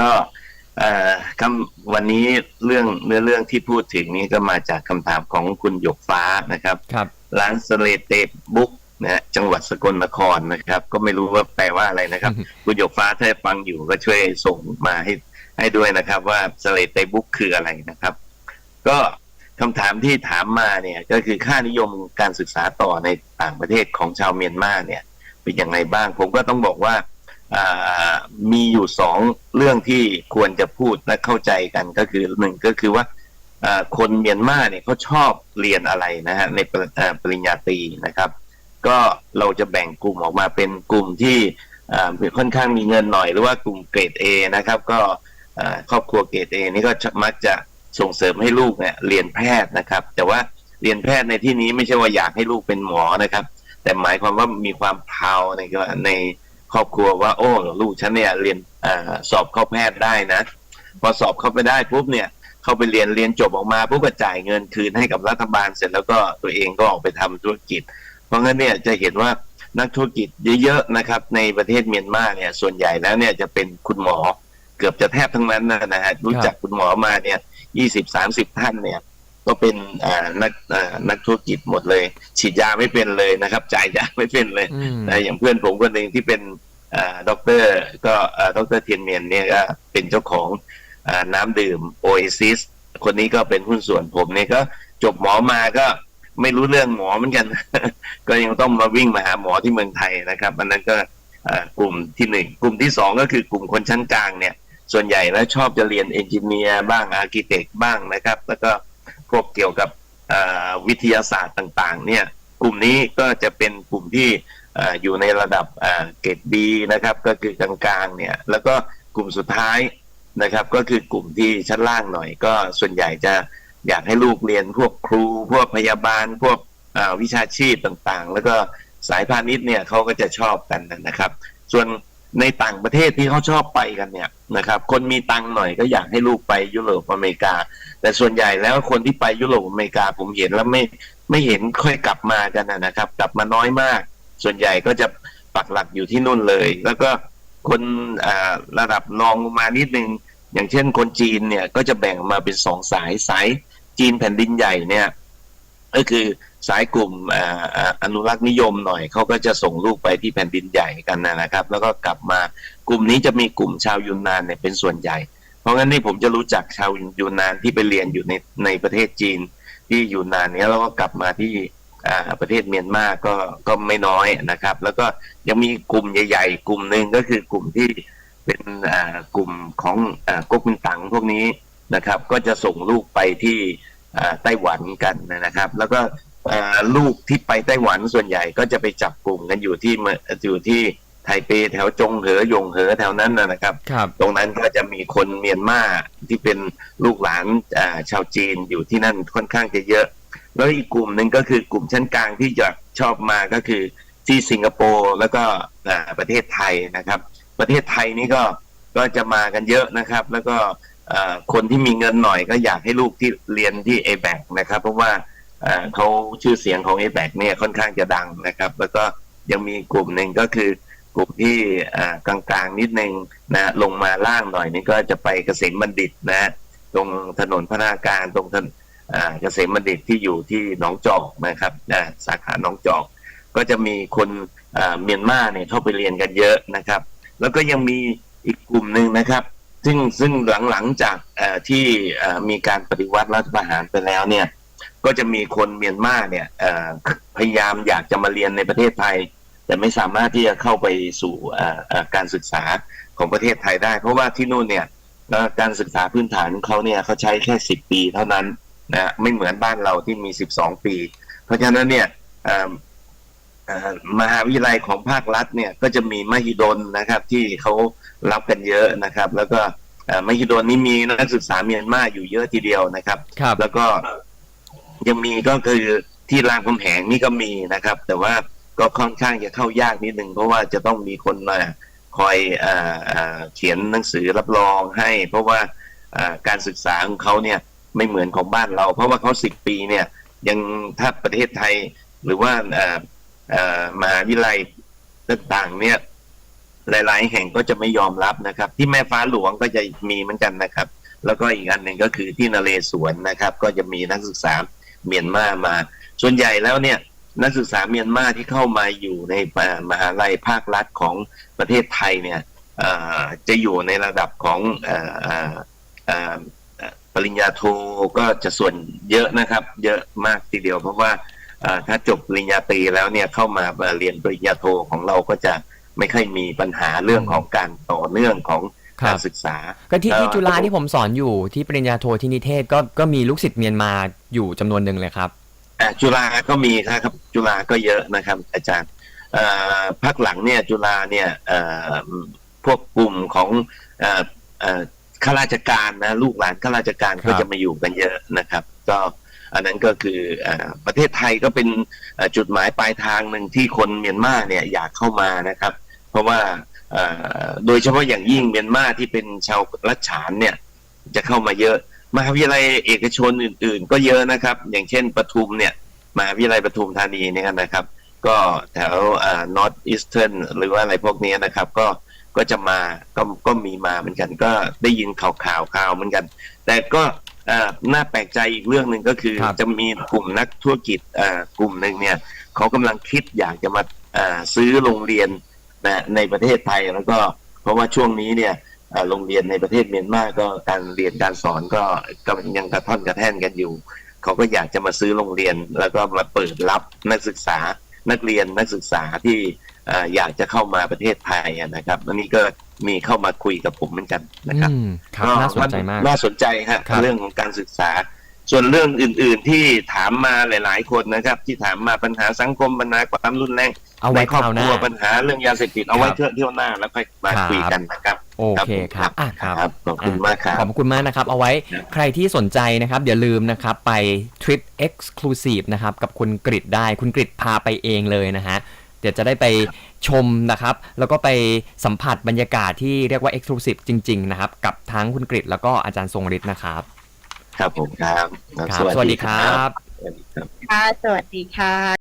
ก็เอ่อคำวันนี้เรื่องเนื้อเรื่องที่พูดถึงนี้ก็มาจากคำถามของคุณหยกฟ้านะครับครับร้านสเลเตบุ๊กนะฮะจังหวัดสกลนครนะครับ ก็ไม่รู้ว่าแปลว่าอะไรนะครับ คุณหยกฟ้าถ้าฟังอยู่ก็ช่วยส่งมาให้ให้ด้วยนะครับ ว่าสเลเตบุ๊กคืออะไรนะครับ ก็คำถามที่ถามมาเนี่ยก็คือค่านิยมการศึกษาต่อในต่างประเทศของชาวเมียนมาเนี่ย เป็นอย่างไรบ้าง ผมก็ต้องบอกว่าอ่า มีอยู่สองเรื่องที่ควรจะพูดและเข้าใจกันก็คือหนึ่งก็คือว่าคนเมียนมาเนี่ยเขาชอบเรียนอะไรนะฮะในปริญญาตรีนะครับ ก็เราจะแบ่งกลุ่มออกมาเป็นกลุ่มที่ค่อนข้างมีเงินหน่อยหรือว่ากลุ่มเกรด A นะครับ ก็ครอบครัวเกรด A นี่ก็มักจะส่งเสริมให้ลูกเนี่ยเรียนแพทย์นะครับ แต่ว่าเรียนแพทย์ในที่นี้ไม่ใช่ว่าอยากให้ลูกเป็นหมอนะครับ แต่หมายความว่ามีความพาวในใน ครอบครัวว่า โอ้ลูกฉันเนี่ยเรียนอสอบเข้าแพทย์ได้นะ พอสอบเข้าไปได้ปุ๊บเนี่ยเข้าไปเรียนเรียนจบออกมาปุ๊บก็จ่ายเงินคืนให้กับรัฐบาลเสร็จแล้วก็ตัวเองก็ออกไปทำธุรกิจ เพราะงั้นเนี่ยจะเห็นว่านักธุรกิจเยอะๆนะครับ ในประเทศเมียนมาเนี่ยส่วนใหญ่แล้วเนี่ยจะเป็นคุณหมอเกือบจะแทบทั้งนั้นนะฮะรู้จักคุณหมอมาเนี่ยยี่สิบสามสิบท่านเนี่ย ก็เป็นอ่านักอ่านักธุรกิจหมดเลย ฉีดยาไม่เป็นเลยนะครับ จ่ายยาไม่เป็นเลยอืมนะอย่างเพื่อนผมคนหนึ่งที่เป็นอ่าด็อกเตอร์ก็อ่าด็อกเตอร์เทียนเมียนเนี่ยก็เป็นเจ้าของอ่าน้ำดื่มโอเอซิสคนนี้ก็เป็นหุ้นส่วนผมเนี่ยก็จบหมอมาก็ไม่รู้เรื่องหมอเหมือนกัน ก็ยังต้องมาวิ่งมาหาหมอที่เมืองไทยนะครับ อันนั้นก็อ่ากลุ่มที่หนึ่งกลุ่มที่สองก็คือกลุ่มคนชั้นกลางเนี่ย ส่วนใหญ่แล้วชอบจะเรียนเอนจิเนียร์บ้างอาร์เคเต็กบ้างนะครับ แล้วก็ พวกเกี่ยวกับวิทยาศาสตร์ต่างๆเนี่ยกลุ่มนี้ก็จะเป็นกลุ่มที่อยู่ในระดับเกรดบีนะครับก็คือกลางๆเนี่ยแล้วก็กลุ่มสุดท้ายนะครับ ก็คือกลุ่มที่ชั้นล่างหน่อย ก็ส่วนใหญ่จะอยากให้ลูกเรียนพวกครู พวกพยาบาล พวกวิชาชีพต่างๆ แล้วก็สายพาณิชย์เนี่ยเขาก็จะชอบกันนะครับ ส่วน ในต่างประเทศที่เขาชอบไปกันเนี่ยนะครับ คนมีตังหน่อยก็อยากให้ลูกไปยุโรปอเมริกา แต่ส่วนใหญ่แล้วคนที่ไปยุโรปอเมริกาผมเห็นแล้วไม่ไม่เห็นค่อยกลับมากันนะครับ กลับมาน้อยมาก ส่วนใหญ่ก็จะปักหลักอยู่ที่นู่นเลย แล้วก็คนระดับรองลงมานิดนึงอย่างเช่นคนจีนเนี่ยก็จะแบ่งมาเป็นสองสายสายจีนแผ่นดินใหญ่เนี่ย ก็คือ สายกลุ่มอนุรักษ์นิยมหน่อยเขาก็จะส่งลูกไปที่แผ่นดินใหญ่กันนะครับ แล้วก็กลับมากลุ่มนี้จะมีกลุ่มชาวยูนนานเนี่ยเป็นส่วนใหญ่ เพราะงั้นนี่ผมจะรู้จักชาวยูนนานที่ไปเรียนอยู่ในในประเทศจีนที่อยูนนานเนี้ยแล้วก็กลับมาที่ประเทศเมียนมาก็ก็ไม่น้อยนะครับ แล้วก็ยังมีกลุ่มใหญ่ ๆ กลุ่มหนึ่งก็คือกลุ่มที่เป็นกลุ่มของอก๊กมินตั๋งพวกนี้นะครับ ก็จะส่งลูกไปที่ไต้หวันกันนะครับ แล้วก็ ลูกที่ไปไต้หวันส่วนใหญ่ก็จะไปจับกลุ่มกันอยู่ที่เมืองอยู่ที่ไทเปแถวจงเหอยงเหอแถวนั้นนะนะครับครับตรงนั้นก็จะมีคนเมียนมาที่เป็นลูกหลานอ่าชาวจีนอยู่ที่นั่นค่อนข้างจะเยอะ แล้วอีกกลุ่มหนึ่งก็คือกลุ่มชั้นกลางที่จะชอบมาก็คือที่สิงคโปร์แล้วก็อ่าประเทศไทยนะครับ ประเทศไทยนี่ก็ก็จะมากันเยอะนะครับ แล้วก็อ่าคนที่มีเงินหน่อยก็อยากให้ลูกที่เรียนที่ a b a c นะครับ เพราะว่าอ่า เขาชื่อเสียงของ a b a c เนี่ยค่อนข้างจะดังนะครับ แล้วก็ยังมีกลุ่มหนึ่งก็คือกลุ่มที่กลางๆนิดนึงนะลงมาล่างหน่อยนี่ก็จะไปเกษมบัณฑิตนะตรงถนนพระนาการตรงถนนเกษมบัณฑิตที่อยู่ที่หนองจอกนะครับนะสาขาหนองจอก ก็จะมีคนเมียนมาเนี่ยเข้าไปเรียนกันเยอะนะครับ แล้วก็ยังมีอีกกลุ่มหนึ่งนะครับ ซึ่งซึ่งหลังๆจากที่มีการปฏิวัติรัฐประหารไปแล้วเนี่ย ก็จะมีคนเมียนมาเนี่ยเอ่อพยายามอยากจะมาเรียนในประเทศไทย แต่ไม่สามารถที่จะเข้าไปสู่เอ่อเอ่อการศึกษาของประเทศไทยได้ เพราะว่าที่นู่นเนี่ยเอ่อการศึกษาพื้นฐานของเขาเนี่ยเขาใช้แค่สิบปีเท่านั้นนะไม่เหมือนบ้านเราที่มีสิบสองปี เพราะฉะนั้นเนี่ยเอ่อเอ่อมหาวิทยาลัยของภาครัฐเนี่ยก็จะมีมหิดลนะครับที่เขารับกันเยอะนะครับ แล้วก็เอ่อมหิดลนี่มีนักศึกษาเมียนมาอยู่เยอะทีเดียวนะครับครับแล้วก็ ยังมีก็คือที่รามคำแหงนี่ก็มีนะครับ แต่ว่าก็ค่อนข้างจะเข้ายากนิดนึงเพราะว่าจะต้องมีคนมาคอยเออเออเขียนหนังสือรับรองให้ เพราะว่าการศึกษาของเขาเนี่ยไม่เหมือนของบ้านเรา เพราะว่าเขาสิบปีเนี่ยยังถ้าประเทศไทยหรือว่ามหาวิทยาลัยต่างๆเนี่ยหลาย ๆ แห่งก็จะไม่ยอมรับนะครับ ที่แม่ฟ้าหลวงก็จะมีเหมือนกันนะครับ แล้วก็อีกอันหนึ่งก็คือที่นเรศวรนะครับ ก็จะมีนักศึกษา เมียนมามา ส่วนใหญ่แล้วเนี่ยนักศึกษาเมียนมาที่เข้ามาอยู่ในมหาลัยภาครัฐของประเทศไทยเนี่ยจะอยู่ในระดับของออปริญญาโทก็จะส่วนเยอะนะครับ เยอะมากทีเดียวเพราะว่าถ้าจบปริญญาตรีแล้วเนี่ยเข้ามาเรียนปริญญาโทของเราก็จะไม่ค่อยมีปัญหาเรื่องของการต่อเนื่องของ การบศึกษา ก็ที่ที่เอ่อจุฬาที่ผมสอนอยู่ที่ปริญญาโทที่นิเทศก็ก็มีลูกศิษย์เมียนมาอยู่จำนวนหนึ่งเลยครับอ่าจุฬาก็มีครับ จุฬาก็เยอะนะครับ อาจารย์เอ่อพักหลังเนี่ยจุฬาเนี่ยเอ่อพวกกลุ่มของเอ่อเอ่อข้าราชการนะลูกหลานข้าราชการครับก็จะมาอยู่กันเยอะนะครับ ก็อันนั้นก็คือเอ่อประเทศไทยก็เป็นเอ่อจุดหมายปลายทางหนึ่งที่คนเมียนมาเนี่ยอยากเข้ามานะครับ เพราะว่าเอ่อ โดยเฉพาะอย่างยิ่งเมียนมาที่เป็นชาวรัชฉานเนี่ย จะเข้ามาเยอะ มหาวิทยาลัยเอกชนอื่น ๆ ก็เยอะนะครับ อย่างเช่นปทุมเนี่ยมหาวิทยาลัยปทุมธานีเนี่ยนะครับ ก็แถวอ่า north eastern หรือว่าอะไรพวกนี้นะครับ ก็ก็จะมาก็ก็มีมาเหมือนกัน ก็ได้ยินข่าวข่าวข่าวเหมือนกัน แต่ก็อ่าน่าแปลกใจอีกเรื่องหนึ่งก็คือครับจะมีกลุ่มนักธุรกิจอ่ากลุ่มหนึ่งเนี่ยเขากำลังคิดอยากจะมาอ่าซื้อโรงเรียน นะในประเทศไทยแล้วก็เพราะว่าช่วงนี้เนี่ยเอ่อโรงเรียนในประเทศเมียนมาก็การเรียนการสอนก็ก็ยังกระท่อนกระแท่นกันอยู่ เขาก็อยากจะมาซื้อโรงเรียน แล้วก็มาเปิดรับนักศึกษานักเรียนนักศึกษาที่เอ่ออยากจะเข้ามาประเทศไทยอะนะครับอันนี้ก็มีเข้ามาคุยกับผมเหมือนกันนะครับอืมครับน่าสนใจมากน่าสนใจฮะครับเรื่องของการศึกษา ส่วนเรื่องอื่น ๆที่ถามมาหลาย ๆ คนนะครับ ที่ถามมาปัญหาสังคมปัญหาความรุนแรงเอาไว้ในครอบคราวคหน้ารัวปัญหาเรื่องยาเสพติดเอาไว้ครับเที่ยวเที่ยวหน้าแล้วค่อยมาครับคุยกันนะครับโอเคครับอะครับครับขอบคุณมากครับขอบคุณมากนะครับ เอาไว้ครับใครที่สนใจนะครับอย่าลืมนะครับไปทริป Exclusive นะครับกับคุณกริดได้คุณกริดพาไปเองเลยนะฮะเดี๋ยวจะได้ไปชมนะครับ แล้วก็ไปสัมผัสบรรยากาศที่เรียกว่า Exclusive จริง ๆ นะครับ กับทั้งคุณกริดแล้วก็อาจารย์ทรงฤทธิ์นะครับ ครับผมครับ ครับ สวัสดีครับ สวัสดีครับ ค่ะ สวัสดีค่ะ